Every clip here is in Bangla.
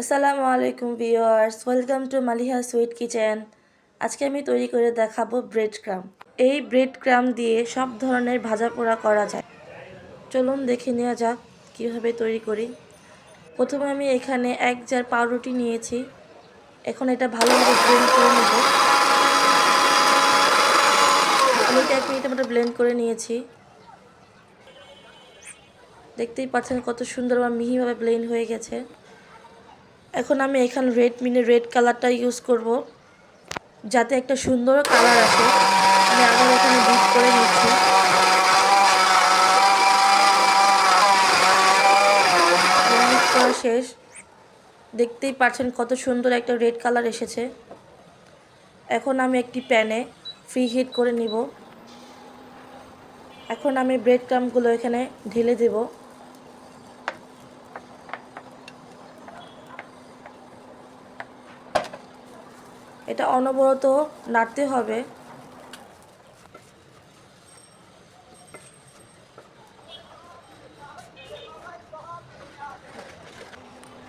আসসালামু আলাইকুম viewers, welcome to Maliha sweet kitchen. আজকে আমি তৈরি করে দেখাবো ব্রেড ক্রাম। এই ব্রেড ক্রাম দিয়ে সব ধরনের ভাজা পোড়া করা যায়। চলুন দেখে নেওয়া যাক কীভাবে তৈরি করি। প্রথমে আমি এখানে এক জার পাউরুটি নিয়েছি। এখন এটা ভালোভাবে ব্লেন্ড করে নেব। আমি এক মিনিটের মতো ব্লেন্ড করে নিয়েছি। দেখতেই পাচ্ছেন কত সুন্দর বা মিহিভাবে ব্লেন্ড হয়ে গেছে। এখন আমি এখানে রেড মিনে রেড কালারটা ইউজ করব, যাতে একটা সুন্দর কালার আসে। আমি আবার এখানে বিট করে নিচ্ছি। শেষ। দেখতেই পাচ্ছেন কত সুন্দর একটা রেড কালার এসেছে। এখন আমি একটি প্যানে ফ্রি হিট করে নিব। এখন আমি ব্রেড ক্রামগুলো এখানে ঢেলে দেবো। এটা অনবরত নাড়তে হবে।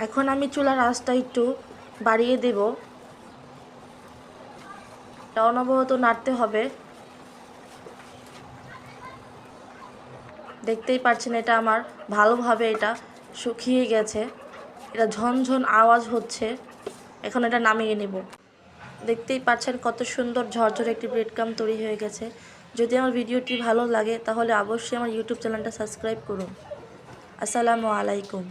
এখন আমি চুলার আঁচটা একটু বাড়িয়ে দেব। এটা অনবরত নাড়তে হবে। দেখতেই পাচ্ছেন এটা আমার ভালোভাবে এটা শুকিয়ে গেছে। এটা ঝনঝন আওয়াজ হচ্ছে। এখন এটা নামিয়ে নেব। দেখতেই পাচ্ছেন কত সুন্দর ঝরঝরে একটি ব্রেড ক্রাম তৈরি হয়ে গেছে। যদি আমার ভিডিওটি ভালো লাগে, তাহলে অবশ্যই আমার ইউটিউব চ্যানেলটা সাবস্ক্রাইব করুন। আসসালামু আলাইকুম।